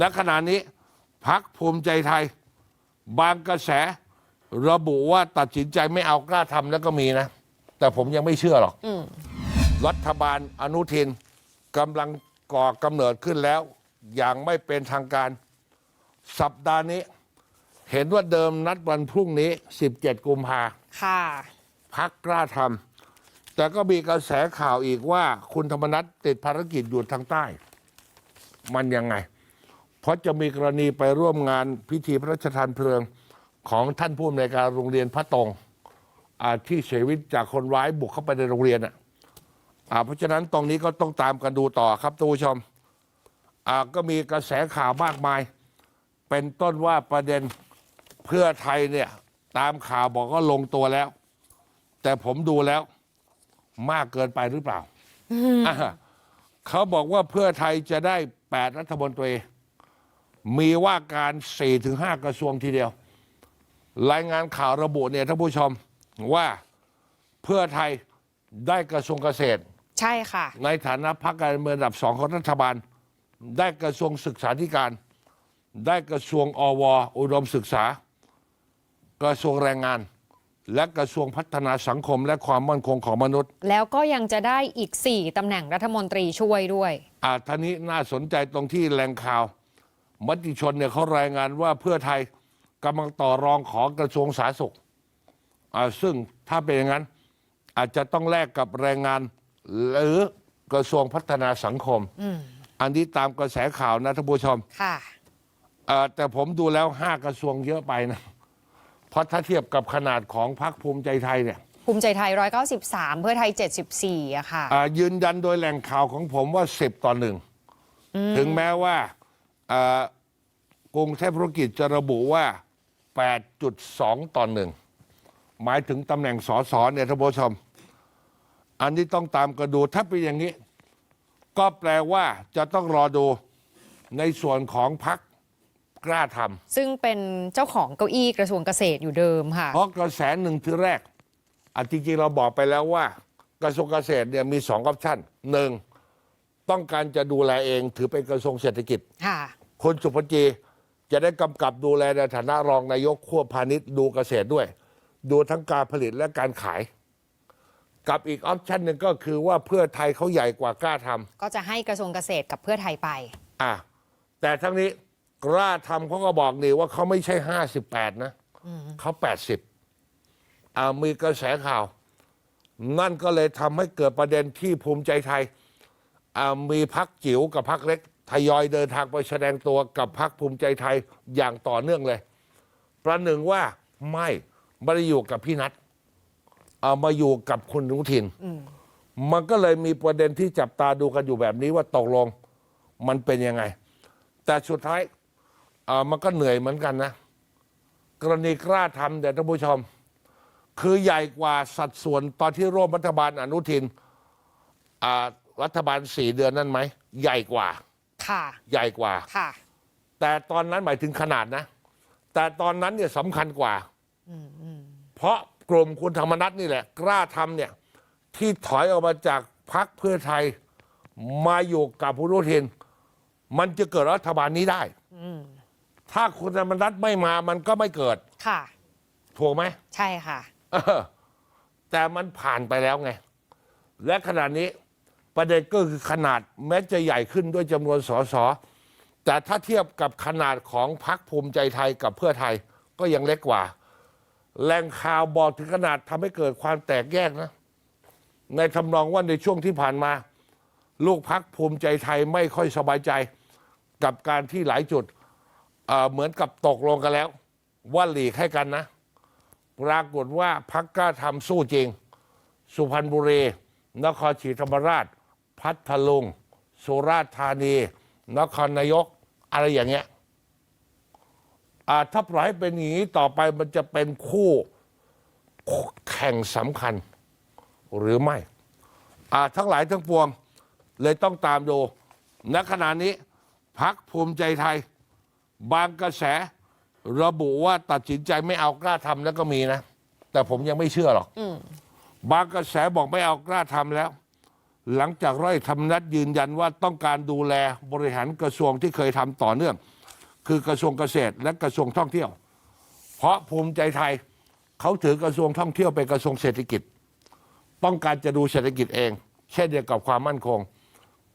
ณขณะนี้พักภูมิใจไทย บางกระแสระบุว่าตัดสินใจไม่เอากล้าทำแล้วก็มีนะ แต่ผมยังไม่เชื่อหรอกอืมรัฐบาลอนุทินกำลังก่อกำเนิดขึ้นแล้ว อย่างไม่เป็นทางการ สัปดาห์นี้ เห็นว่าเดิมนัดวันพรุ่งนี้ 17 กุมภาค่ะพักกล้าทำแต่ก็มีกระแสข่าวอีกว่า คุณธรรมนัฐติดภารกิจอยู่ทางใต้ มันยังไง เพราะจะมีกรณีไปร่วมงานพิธีพระราชทานเพลิงของท่านผู้อำนวยการโรงเรียนพระตรงอ่าที่เสียชีวิตจากคนร้ายบุกเข้าไปในโรงเรียนอะอ่าเพราะฉะนั้นตรงนี้ก็ต้องตามกันดูต่อครับท่านผู้ชมอ่าก็มีกระแสข่าวมากมาย เป็นต้นว่าประเด็นเพื่อไทยเนี่ยตามข่าวบอกก็ลงตัวแล้ว แต่ผมดูแล้วมากเกินไปหรือเปล่าอ่าเขาบอกว่าเพื่อไทยจะได้แปดรัฐมนตรี มีว่าการ4ี่ถึงห้ากระทรวงทีเดียว รายงานข่าวระบุเนี่ยท่านผู้ชมว่าเพื่อไทยได้กระทรวงเกษตร ใช่ค่ะ ในฐานะพรรคการเมืองอันดับสองของรัฐบาล ได้กระทรวงศึกษาธิการ ได้กระทรวงอว อุดมศึกษา กระทรวงแรงงาน และกระทรวงพัฒนาสังคมและความมั่นคงของมนุษย์ แล้วก็ยังจะได้อีก 4ตำแหน่งรัฐมนตรีช่วยด้วย อาท่านี้น่าสนใจตรงที่แหล่งข่าว มติชนเนี่ยเขารายงานว่าเพื่อไทยกำลังต่อรองขอกระทรวงสาธารณสุขอ่าซึ่งถ้าเป็นอย่างนั้น อาจจะต้องแลกกับแรงงาน หรือกระทรวงพัฒนาสังคมอันนี้ตามกระแสข่าวนะท่านผู้ชมค่ะเอ่อแต่ผมดูแล้วห้ากระทรวงเยอะไปนะ เพราะถ้าเทียบกับขนาดของพรรคภูมิใจไทยเนี่ยภูมิใจไทย 193 เพื่อไทย 74อะค่ะอ่ายืนยันโดยแหล่งข่าวของผมว่า 10 ต่อหนึ่งถึงแม้ว่าอ่า กรุงเทพธุรกิจจะระบุว่า 8.2 ต่อหนึ่ง หมายถึงตำแหน่งสสเนี่ยท่านผู้ชม อันนี้ต้องตามกันดู ถ้าเป็นอย่างนี้ ก็แปลว่าจะต้องรอดูในส่วนของพรรคกล้าทำซึ่งเป็นเจ้าของเก้าอี้กระทรวงเกษตรอยู่เดิมค่ะ เพราะกระแสหนึ่งที่แรกอะจริงๆเราบอกไปแล้วว่า กระทรวงเกษตรเนี่ยมีสองออปชั่นหนึ่งต้องการจะดูแลเองถือเป็นกระทรวงเศรษฐกิจค่ะ คุณสุพจีจะได้กำกับดูแลในฐานะรองนายกควบพาณิชย์ดูเกษตรด้วย ดูทั้งการผลิตและการขาย กับอีกออปชันหนึ่งก็คือว่าเพื่อไทยเขาใหญ่กว่ากล้าทำก็จะให้กระทรวงเกษตรกับเพื่อไทยไปอะแต่ทั้งนี้กล้าทำเขาก็บอกนี่ว่าเขาไม่ใช่ห้าสิบแปดนะเขาแปดสิบอ่ามีกระแสข่าว นั่นก็เลยทำให้เกิดประเด็นที่ภูมิใจไทยอ่ามีพักจิ๋วกับพักเล็ก ทยอยเดินทางไปแสดงตัวกับพักภูมิใจไทยอย่างต่อเนื่องเลย ประหนึ่งว่าไม่ไม่ได้อยู่กับพี่นัทเอามาอยู่กับคุณอนุทิน มันก็เลยมีประเด็นที่จับตาดูกันอยู่แบบนี้ว่าตกลงมันเป็นยังไง แต่สุดท้ายอ่ามันก็เหนื่อยเหมือนกันนะ กรณีกล้าทำแต่ท่านผู้ชม คือใหญ่กว่าสัดส่วนตอนที่ร่วมรัฐบาลอนุทินอ่ารัฐบาลสี่เดือนนั้นไหม ใหญ่กว่า ค่ะ ใหญ่กว่า ค่ะ แต่ตอนนั้นหมายถึงขนาดนะ แต่ตอนนั้นเนี่ยสำคัญกว่าเพราะกลุ่มคุณธรรมนัฐนี่แหละ กล้าทำเนี่ย ที่ถอยออกมาจากพักเพื่อไทย มาอยู่กับคุณอนุทินมันจะเกิดรัฐบาลนี้ได้ถ้าคุณธรรมนัฐไม่มามันก็ไม่เกิด ค่ะ ถูกไหม ใช่ค่ะ เออแต่มันผ่านไปแล้วไง และขณะนี้ ประเด็นก็คือขนาดแม้จะใหญ่ขึ้นด้วยจำนวนสสแต่ถ้าเทียบกับขนาดของพรรคภูมิใจไทยกับเพื่อไทยก็ยังเล็กกว่าแหล่งข่าวบอกถึงขนาดทำให้เกิดความแตกแยกนะ ในทำนองว่าในช่วงที่ผ่านมา ลูกพักภูมิใจไทยไม่ค่อยสบายใจ กับการที่หลายจุดเเหมือนกับตกลงกันแล้ว ว่าหลีกให้กันนะ ปรากฏว่าพักกล้าทำสู้จริง สุพรรณบุรี นครศรีธรรมราช พัทลุงสุราษฎร์ธานีนครนายกอะไรอย่างเงี้ยอ่าถ้าปล่อยให้เป็นอย่างนี้ต่อไปมันจะเป็นคู่แข่งสำคัญหรือไม่อ่าทั้งหลายทั้งปวงเลยต้องตามดูณขณะนี้พักภูมิใจไทย บางกระแสระบุว่าตัดสินใจไม่เอากล้าทำแล้วก็มีนะ แต่ผมยังไม่เชื่อหรอก บางกระแสบอกไม่เอากล้าทำแล้ว หลังจากร้อยธรรมนัฐยืนยันว่าต้องการดูแลบริหารกระทรวงที่เคยทำต่อเนื่อง คือกระทรวงเกษตรและกระทรวงท่องเที่ยว เพราะภูมิใจไทยเขาถือกระทรวงท่องเที่ยวเป็นกระทรวงเศรษฐกิจ ต้องการจะดูเศรษฐกิจเอง เช่นเดียวกับความมั่นคง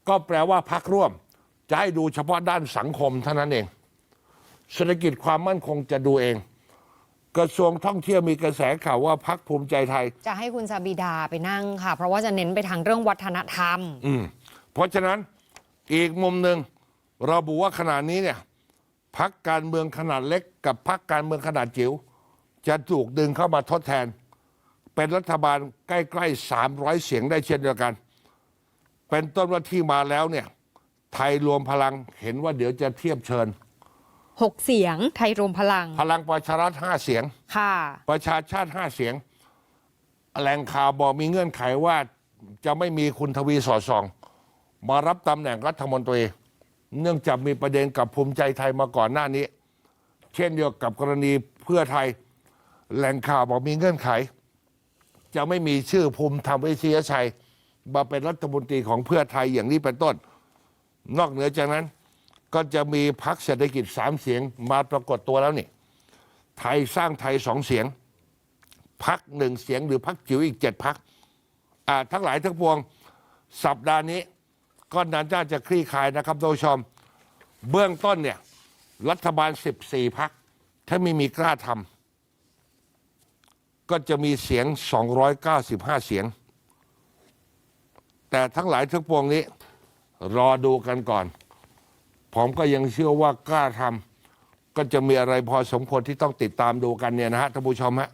ก็แปลว่าพักร่วม จะให้ดูเฉพาะด้านสังคมเท่านั้นเอง เศรษฐกิจความมั่นคงจะดูเอง กระทรวงท่องเที่ยวมีกระแสข่าวว่าพักภูมิใจไทย จะให้คุณซาบิดาไปนั่งค่ะ เพราะว่าจะเน้นไปทางเรื่องวัฒนธรรม อืมเพราะฉะนั้นอีกมุมหนึ่งเราบอกว่าขนาดนี้เนี่ยพักการเมืองขนาดเล็กกับพักการเมืองขนาดจิ๋วจะถูกดึงเข้ามาทดแทน เป็นรัฐบาลใกล้ๆ 300 เสียงได้เช่นเดียวกัน เป็นต้นว่าที่มาแล้วเนี่ยไทยรวมพลังเห็นว่าเดี๋ยวจะเทียบเชิญ 6เสียงไทยรวมพลัง พลังประชารัฐห้าเสียง ค่ะ ประชาชาติห้าเสียงแหล่งข่าวบอกมีเงื่อนไขว่าจะไม่มีคุณทวีสอดส่อง มารับตำแหน่งรัฐมนตรี เนื่องจากมีประเด็นกับภูมิใจไทยมาก่อนหน้านี้ เช่นเดียวกับกรณีเพื่อไทยแหล่งข่าวบอกมีเงื่อนไข จะไม่มีชื่อภูมิธรรมวิทยชัย มาเป็นรัฐมนตรีของเพื่อไทยอย่างนี้เป็นต้น นอกเหนือจากนั้น ก็จะมีพักเศรษฐกิจสามเสียงมาปรากฏตัวแล้วนี่ ไทยสร้างไทยสองเสียง พักหนึ่งเสียงหรือพักจิ๋วอีกเจ็ดพักทั้งหลายทั้งปวงสัปดาห์นี้ก็น่าจะคลี่คลายนะครับท่านผู้ชม เบื้องต้นเนี่ย รัฐบาล 14 พัก ถ้าไม่มีกล้าทำก็จะมีเสียง 295 เสียง แต่ทั้งหลายทั้งปวงนี้ รอดูกันก่อน ผมก็ยังเชื่อว่ากล้าทำก็จะมีอะไรพอสมควรที่ต้องติดตามดูกันเนี่ยนะฮะท่านผู้ชมฮะ